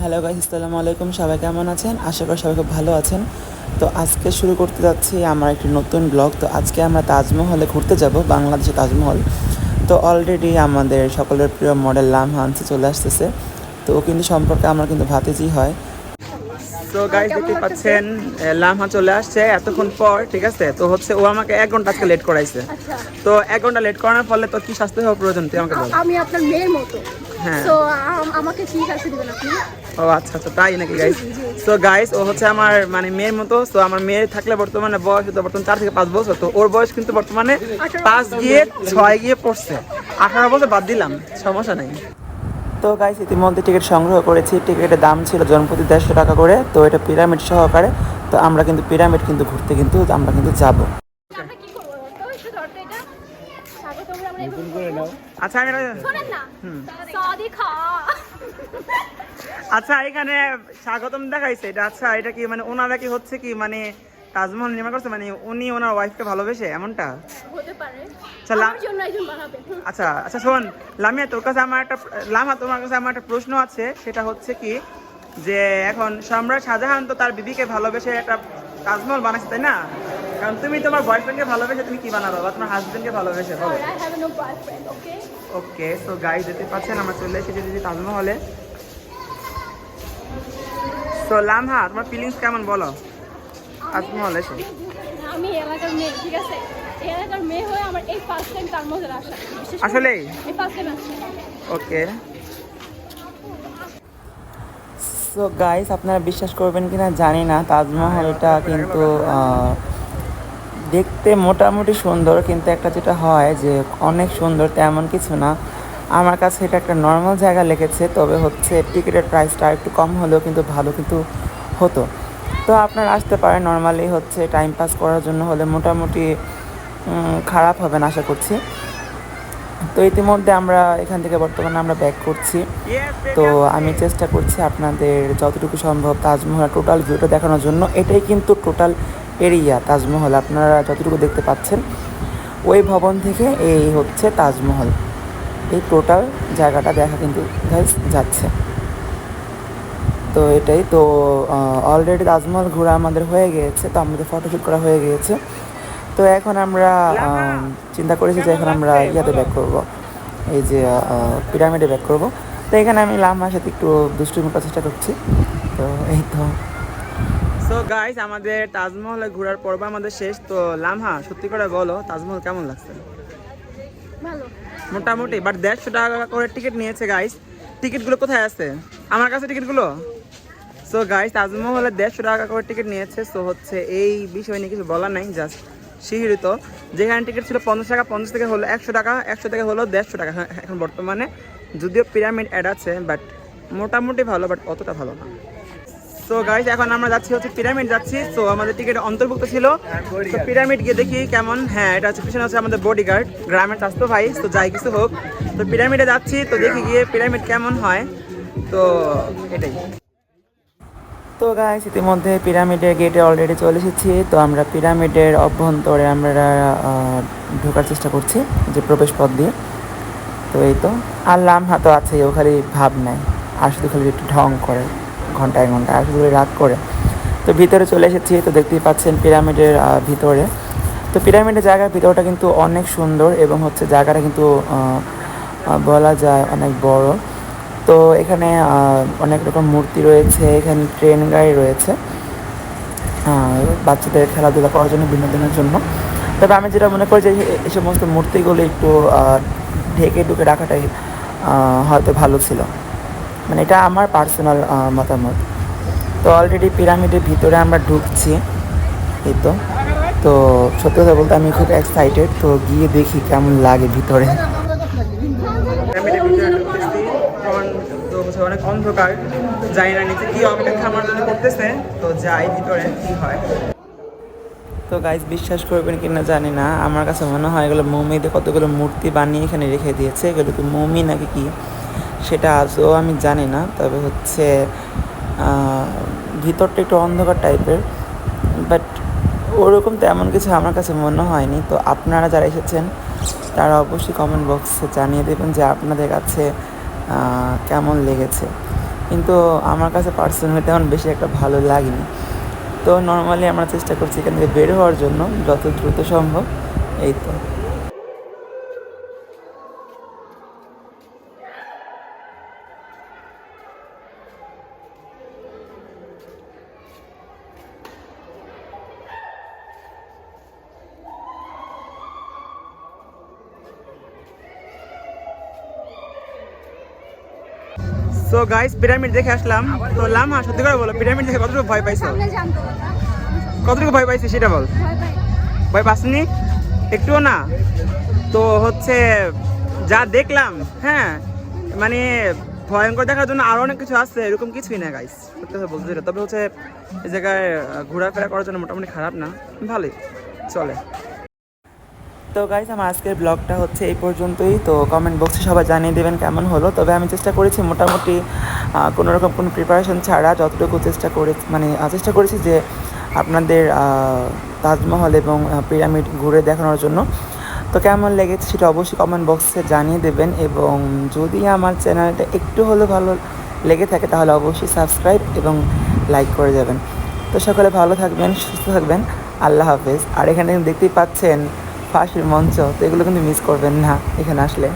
Hello guys আসসালামু আলাইকুম। সবাই কেমন আছেন? আশা করি সবাই খুব ভালো আছেন। তো আজকে শুরু করতে যাচ্ছি আমার একটি নতুন ব্লগ তো আজকে আমরা তাজমহলে ঘুরতে যাব বাংলাদেশে তাজমহল। তো অলরেডি আমাদের সকলের প্রিয় মডেল লাম হানসি চলে আসতেছে। তো ও কিন্তু সম্পর্কে আমার কিন্তু ভাতিজি হয়। তো গাইজ দেখতে পাচ্ছেন লামহা চলে আসছে এতক্ষণ পর ঠিক আছে? তো হচ্ছে ও আমাকে এক ঘণ্টা আজকে লেট করাইছে। আচ্ছা। তো এক ঘণ্টা লেট করানোর ফলে তো কি শাস্তি হওয়া প্রয়োজন তুই আমাকে বল। আমি আপনার মেয়ের মতো। হ্যাঁ। আমাকে কি কাছে দিবেন আপনি? ও আচ্ছা আচ্ছা তাই নাকি গাইস তো গাইস ও হচ্ছে আমার মানে মেয়ের মতো। তো আমার মেয়ে থাকলে বর্তমানে বয়স হতো বর্তমানে চার থেকে পাঁচ বছর। তো ওর বয়স কিন্তু বর্তমানে পাঁচ গিয়ে ছয় গিয়ে পড়ছে। আঠারো বছর বাদ দিলাম সমস্যা নেই। তো গাইস ইতিমধ্যে টিকিট সংগ্রহ করেছি। টিকিটের দাম ছিল জনপ্রতি দেড়শো টাকা করে। তো এটা পিরামিড সহকারে। তো আমরা কিন্তু পিরামিড কিন্তু ঘুরতে কিন্তু আমরা কিন্তু যাব আমরা কি করব তো একটু ধরতে এটা স্বাগত আমরা নতুন করে নাও আচ্ছা আমি শোনেন না। সাদি খা। আচ্ছা এখানে স্বাগতম দেখাইছে। এটা আচ্ছা এটা কি মানে ওনারা কি হচ্ছে কি মানে তাজমহল নির্মাণ করছে? মানে উনি ওনার ওয়াইফকে ভালোবেসে এমনটা? হতে পারে। আচ্ছা, আচ্ছা আচ্ছা শোন লামিয়া তোর কাছে আমার একটা লামা তোমার কাছে আমার একটা প্রশ্ন আছে। সেটা হচ্ছে কি যে এখন সম্রাট শাহজাহান তো তার বিবিকে ভালোবেসে একটা তাজমহল বানাচ্ছে তাই না? কারণ তুমি তোমার বয়ফ্রেন্ডকে ভালোবেসে তুমি কি বানাবো? বা তোমার হাজবেন্ডকে ভালোবেসে বলো। ওকে সো দেখতে পাচ্ছেন আমরা চলে এসেছি দিদি তাজমহলে। সো লামহা তোমার ফিলিংস কেমন বলো? তাজমহল এসে। আমি এলাকার মেয়ে ঠিক আছে? এলাকার মেয়ে হয়ে আমার এই ফার্স্ট টাইম তার আসা। বিশেষ আসলেই? এই ফার্স্ট টাইম আসছে ওকে সো গাইস আপনারা বিশ্বাস করবেন কিনা জানি না তাজমহলটা কিন্তু আহ, দেখতে মোটামুটি সুন্দর, কিন্তু একটা যেটা হয় যে অনেক সুন্দর তেমন কিছু না। আমার কাছে এটা একটা নর্মাল জায়গা লেগেছে, তবে হচ্ছে টিকিটের প্রাইসটা একটু কম হলেও কিন্তু ভালো কিন্তু হতো। তো আপনারা আসতে পারেন নর্মালি হচ্ছে টাইম পাস করার জন্য হলে মোটামুটি খারাপ হবে না আশা করছি। তো ইতিমধ্যে আমরা এখান থেকে বর্তমানে আমরা ব্যাক করছি। তো আমি চেষ্টা করছি আপনাদের যতটুকু সম্ভব তাজমহল টোটাল ভিউটা দেখানোর জন্য। এটাই কিন্তু টোটাল এরিয়া তাজমহল। আপনারা যতটুকু দেখতে পাচ্ছেন, ওই ভবন থেকে এই হচ্ছে তাজমহল। এই টোটাল জায়গাটা দেখা কিন্তু যাচ্ছে। তো এটাই, তো অলরেডি তাজমহল ঘোরা আমাদের হয়ে গিয়েছে। তো আমাদের ফটোশ্যুট করা হয়ে গিয়েছে। তো এখন আমরা চিন্তা করেছি যে এখন আমরা ইয়াতে ব্যাক করব। এই যে পিরামিডে ব্যাক করব। তো এখানে আমি লামার সাথে একটু দুষ্টুমি চেষ্টা করছি। তো এই তো। সো গাইস আমাদের তাজমহলে ঘোরার পর্ব আমাদের শেষ। তো লামহা সত্যি করে বলো তাজমহল কেমন লাগছে? ভালো। মোটামুটি বাট দেড়শো টাকা করে টিকিট নিয়েছে গাইস টিকিটগুলো কোথায় আছে? আমার কাছে টিকিটগুলো সো গাইস তাজমহলে দেড়শো টাকা করে টিকিট নিয়েছে। সো হচ্ছে এই বিষয় নিয়ে কিছু বলার নাই জাস্ট শিহরিত যেখানে টিকিট ছিল পঞ্চাশ টাকা পঞ্চাশ থেকে হলো একশো টাকা একশো থেকে হলো দেড়শো টাকা। হ্যাঁ, এখন বর্তমানে যদিও পিরামিড অ্যাড আছে বাট মোটামুটি ভালো বাট অতটা ভালো না। তো গাইস এখন আমরা যাচ্ছি হচ্ছে পিরামিড যাচ্ছি। তো আমাদের টিকিট অন্তর্ভুক্ত ছিল। তো পিরামিড গিয়ে দেখি কেমন। হ্যাঁ এটা হচ্ছে পিছনে হচ্ছে আমাদের বডিগার্ড গ্রামের স্বাস্থ্য ভাই। তো যাই কিছু হোক। তো পিরামিডে যাচ্ছি। তো দেখি গিয়ে পিরামিড কেমন হয়। তো এটাই। তো গাইস ইতিমধ্যে পিরামিডের গেটে অলরেডি চলে এসেছি। তো আমরা পিরামিডের অভ্যন্তরে আমরা ঢোকার চেষ্টা করছি যে প্রবেশ পথ দিয়ে। তো এই তো। আর লামহা তো আছে, ও খালি ভাব নেয়। আর শুধু খালি একটু ঢং করে, ঘন্টায় ঘন্টায়, আর শুধু রাগ করে। তো ভিতরে চলে এসেছি, তো দেখতেই পাচ্ছেন পিরামিডের ভিতরে। তো পিরামিডের জায়গার ভিতরটা কিন্তু অনেক সুন্দর এবং হচ্ছে জায়গাটা কিন্তু বলা যায় অনেক বড়। তো এখানে অনেক রকম মূর্তি রয়েছে, এখানে ট্রেন গাড়ি রয়েছে বাচ্চাদের খেলাধুলা করার জন্য, বিনোদনের জন্য। তবে আমি যেটা মনে করি যে এই সমস্ত মূর্তিগুলো একটু ঢেকে ঢুকে রাখাটাই হয়তো ভালো ছিল। মানে এটা আমার পার্সোনাল মতামত। তো অলরেডি পিরামিডের ভিতরে আমরা ঢুকছি, এই তো। তো সত্যি কথা বলতে আমি খুব এক্সাইটেড তো গিয়ে দেখি কেমন লাগে ভিতরে পিরামিডের ভিতরে ঢুকতেছি এখন তো হচ্ছে অনেক অন্ধকার যাই না নিচে কি অপেক্ষা আমার জন্য করতেছে। তো যাই, ভিতরে কি হয়। তো গাইজ বিশ্বাস করবেন কি না জানি না, আমার কাছে মনে হয় এগুলো মৌমিতে কতগুলো মূর্তি বানিয়ে এখানে রেখে দিয়েছে, এগুলো কি মৌমি নাকি কি? সেটা আজও আমি জানি না, তবে হচ্ছে ভিতরটা একটু অন্ধকার টাইপের বাট ওরকম তেমন কিছু আমার কাছে মনে হয়নি। তো আপনারা যারা এসেছেন, তারা অবশ্যই কমেন্ট বক্সে জানিয়ে দেবেন যে আপনাদের কাছে কেমন লেগেছে। কিন্তু আমার কাছে পার্সোনালি তেমন বেশি একটা ভালো লাগেনি। তো নর্মালি আমরা চেষ্টা করছি এখান থেকে বের হওয়ার জন্য, যত দ্রুত সম্ভব, এই তো। সো গাইস পিরামিড দেখে আসলাম। তো লামা সত্যি করে বলো পিরামিড দেখে কতটুকু ভয় পাইছো? কতটুকু ভয় পাইছি সেটা বল। ভয় পাসনি? একটুও না। তো হচ্ছে যা দেখলাম হ্যাঁ মানে ভয়ঙ্কর দেখার জন্য আরও অনেক কিছু আছে এরকম কিছুই না গাইস সত্যি কথা বলতে তবে হচ্ছে এই জায়গায় ঘোরাফেরা করার জন্য মোটামুটি খারাপ না। ভালোই। চলে। তো গাইজ আমার আজকের ব্লগটা হচ্ছে এই পর্যন্তই। তো কমেন্ট বক্সে সবাই জানিয়ে দেবেন কেমন হলো। তবে আমি চেষ্টা করেছি মোটামুটি কোনো রকম কোনো প্রিপারেশন ছাড়া যতটুকু চেষ্টা করে মানে চেষ্টা করেছি যে আপনাদের তাজমহল এবং পিরামিড ঘুরে দেখানোর জন্য। তো কেমন লেগেছে সেটা অবশ্যই কমেন্ট বক্সে জানিয়ে দেবেন এবং যদি আমার চ্যানেলটা একটু হলেও ভালো লেগে থাকে তাহলে অবশ্যই সাবস্ক্রাইব এবং লাইক করে যাবেন। তো সকলে ভালো থাকবেন, সুস্থ থাকবেন। আল্লাহ হাফেজ। আর এখানে দেখতেই পাচ্ছেন ফাঁসির মঞ্চ তো এগুলো কিন্তু মিস করবেন না এখানে আসলে।